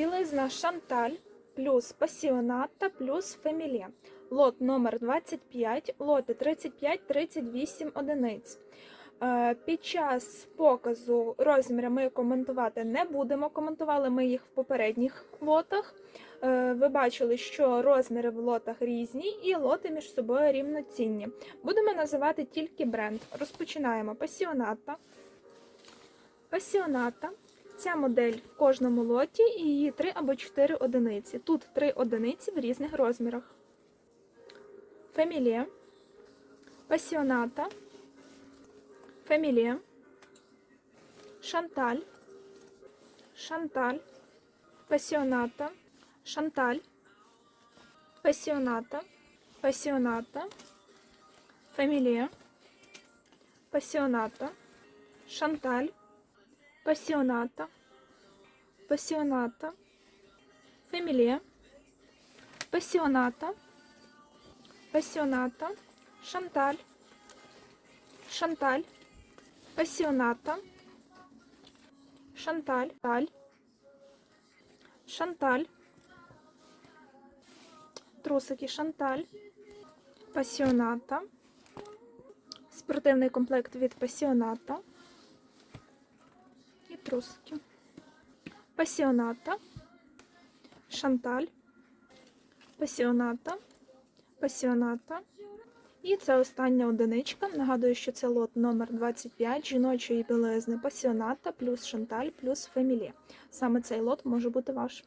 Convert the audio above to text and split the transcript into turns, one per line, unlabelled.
Білизна Шанталь плюс Пасіоната плюс Фемілє. Лот номер 25, лоти 35-38 одиниць. Е, Під час показу розміри ми коментувати не будемо. Коментували ми їх в попередніх лотах. Е, Ви бачили, що розміри в лотах різні і лоти між собою рівноцінні. Будемо називати тільки бренд. Розпочинаємо Пасіоната. Пасіоната. Ця модель в кожному лоті і її 3 або 4 одиниці. Тут 3 одиниці в різних розмірах. Фемілія. Пасіоната. Фемілія. Шанталь. Шанталь. Пасіоната. Шанталь. Пасіоната. Пасіоната. Фемілія. Пасіоната. Шанталь. Пасіоната. Пасіоната. Фемілія. Пасіоната. Пасіоната. Шанталь. Шанталь. Пасіоната. Шанталь. Таль. Шанталь. Трусики Шанталь. Пасіоната. Спортивний комплект від Пасіоната. Трусики. Пасіоната. Шанталь. Пасіоната. Пасіоната. І це остання одиничка. Нагадую, що це лот номер 25 жіночої білизни пасіоната плюс шанталь плюс фемілі. Саме цей лот може бути ваш.